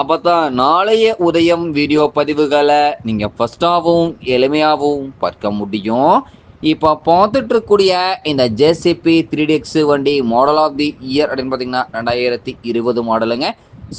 அப்போ தான் நாளைய உதயம் வீடியோ பதிவுகளை நீங்கள் ஃபஸ்ட்டாகவும் எளிமையாகவும் பார்க்க முடியும். இப்போ பார்த்துட்டு இருக்கக்கூடிய இந்த ஜேசிபி த்ரீ டிஎக்ஸ் வண்டி மாடல் ஆஃப் தி இயர் அப்படின்னு பார்த்தீங்கன்னா ரெண்டாயிரத்தி இருபது மாடலுங்க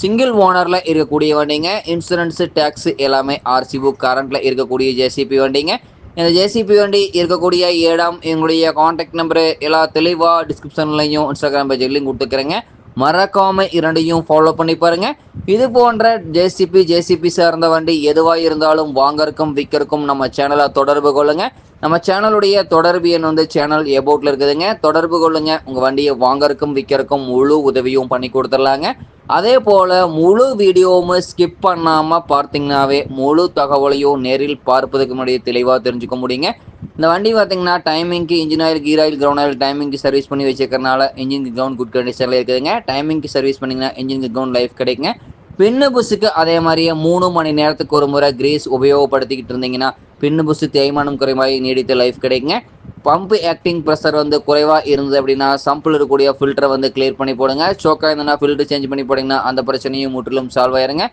சிங்கிள் ஓனரில் இருக்கக்கூடிய வண்டிங்க. இன்சூரன்ஸு டேக்ஸ் எல்லாமே ஆர்சி புக் கரண்ட்டில் இருக்கக்கூடிய ஜேசிபி வண்டிங்க. இந்த ஜேசிபி வண்டி இருக்கக்கூடிய இடம் எங்களுடைய காண்டாக்ட் நம்பரு எல்லா தெளிவாக டிஸ்கிரிப்ஷன்லையும் இன்ஸ்டாகிராம் பேஜ்லையும் கொடுத்துக்கிறேங்க. மறக்காமல் இரண்டையும் ஃபாலோ பண்ணி பாருங்கள் இது போன்ற ஜேசிபி ஜேசிபி சார்ந்த வண்டி எதுவாக இருந்தாலும் வாங்கறக்கும் விற்கிறக்கும் நம்ம சேனலை தொடர்பு கொள்ளுங்கள் நம்ம சேனலுடைய தொடர்பு எண் வந்து சேனல் எபோட்டில் இருக்குதுங்க. தொடர்பு கொள்ளுங்கள் உங்கள் வண்டியை வாங்கறக்கும் விற்கிறக்கும் முழு உதவியும் பண்ணி கொடுத்துடலாங்க. அதே போல் முழு வீடியோவும் ஸ்கிப் பண்ணாமல் பார்த்தீங்கன்னாவே முழு தகவலையும் நேரில் பார்ப்பதுக்கு முன்னாடி தெளிவாக தெரிஞ்சுக்க முடியுங்க. இந்த வண்டி பார்த்தீங்கன்னா டைமிங்க்கு engine oil gear oil ground oil டைமிங்க்கு சர்வீஸ் பண்ணி வச்சிருக்கறனால இன்ஜின் கிரவுண்ட் குட் கண்டிஷனில் இருக்குதுங்க. டைமிங்க்கு சர்வீஸ் பண்ணிங்கன்னா இன்ஜின் கிரவுண்ட் லைஃப் கிடைக்குங்க. பின்னு புஸுக்கு அதே மாதிரியே மூணு மணி நேரத்துக்கு ஒரு முறை கிரீஸ் உபயோகப்படுத்திக்கிட்டு இருந்தீங்கன்னா பின்னு புஸ்ஸு தேய்மானம் குறைவாக நீடித்த லைஃப் கிடைக்குங்க. பம்ப் ஆக்டிங் ப்ரெஷர் வந்து குறைவாக இருந்தது அப்படின்னா சம்பிள் இருக்கக்கூடிய ஃபில்டரை வந்து கிளியர் பண்ணி போடுங்க. சோக்கா இருந்ததுன்னா ஃபில்டர் சேஞ்ச் பண்ணி போட்டிங்கன்னா அந்த பிரச்சனையும் முற்றிலும் சால்வ் ஆயிருங்க.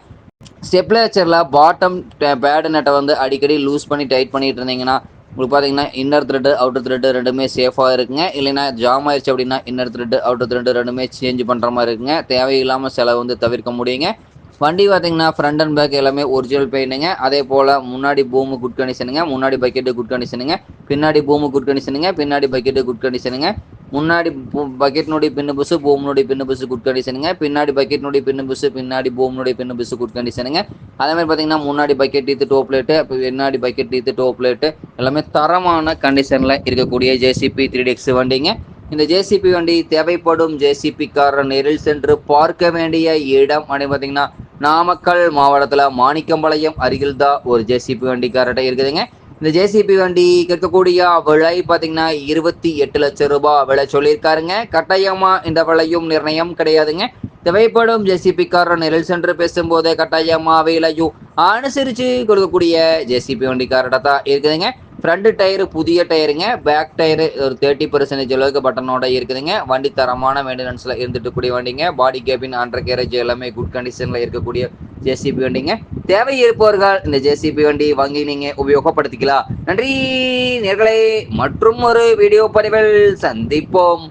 ஸ்டெப்லேச்சரில் பாட்டம் பேடு நெட்டை வந்து அடிக்கடி லூஸ் பண்ணி டைட் பண்ணிட்டு இருந்தீங்கன்னா உங்களுக்கு பார்த்தீங்கன்னா இன்னர் த்ரெட்டு அவுட்டர் த்ரெட்டு ரெண்டுமே சேஃபாக இருக்குங்க. இல்லைன்னா ஜாம் ஆயிடுச்சு அப்படின்னா இன்னர் த்ரெட்டு அவுட்டர் த்ரெட்டு ரெண்டுமே சேஞ்ச் பண்ணுற மாதிரி இருக்குங்க. தேவையில்லாமல் செலவு வந்து தவிர்க்க முடியுங்க. வண்டி பார்த்தீங்கன்னா ஃப்ரண்ட் அண்ட் பேக் எல்லாமே ஒரிஜினல் பெயிண்ட்டுங்க அதே போல் முன்னாடி பூமு குட் கண்டிஷனுங்க முன்னாடி பக்கெட்டு குட் கண்டிஷனுங்க பின்னாடி பூமு குட் கண்டிஷனுங்க பின்னாடி பக்கெட்டு குட் கண்டிஷனுங்க முன்னாடி பக்கெட்னுடைய பின்னு புசு பூமினுடைய பின்னு புசு குட் கண்டிஷனுங்க பின்னாடி பக்கெட்னுடைய பின்னு புசு பின்னாடி பூமினுடைய பின்னு புசு குட் கண்டிஷனுங்க அதே மாதிரி பார்த்தீங்கன்னா முன்னாடி பக்கெட் டீத்து டோ பிளேட்டு பின்னாடி பக்கெட் டீத்து டோ பிளேட்டு எல்லாமே தரமான கண்டிஷனில் இருக்கக்கூடிய ஜேசிபி த்ரீ எக்ஸ் வண்டிங்க. இந்த ஜேசிபி வண்டி தேவைப்படும் ஜேசிபி காரர் நேரில் சென்று பார்க்க வேண்டிய இடம் அப்படின்னு பார்த்தீங்கன்னா நாமக்கல் மாவட்டத்தில் மாணிக்கம்பாளையம் அருகில் தான் ஒரு ஜேசிபி வண்டி கரெக்டாக இருக்குதுங்க. இந்த ஜேசிபி வண்டி கேட்கக்கூடிய விலை பார்த்தீங்கன்னா இருபத்தி எட்டு லட்சம் ரூபாய் விலை சொல்லியிருக்காருங்க. கட்டாயமாக இந்த விலையும் நிர்ணயம் கிடையாதுங்க. தேவைப்படும் ஜேசிபிக்காரர் நெல் சென்று பேசும்போது கட்டாயமாக விலையும் அனுசரித்து கொடுக்கக்கூடிய ஜேசிபி வண்டி தான் இருக்குதுங்க. ஃப்ரண்ட் டயரு புதிய டயருங்க பேக் டயரு ஒரு தேர்ட்டி பர்சன்டேஜ் அளவுக்கு பட்டனோட இருக்குதுங்க. வண்டி தரமான மெயின்டெனன்ஸில் இருந்துட்டு கூடிய வண்டிங்க. பாடி கேபின் அண்டர் கேரேஜ் எல்லாமே குட் கண்டிஷனில் இருக்கக்கூடிய ஜேசிபி வண்டிங்க. தேவை இருப்பவர்கள் இந்த ஜேசிபி வண்டி வாங்கி நீங்கள் உபயோகப்படுத்திக்கலாம். நன்றி நேர்களை. மற்றும் ஒரு வீடியோ பதிவில் சந்திப்போம்.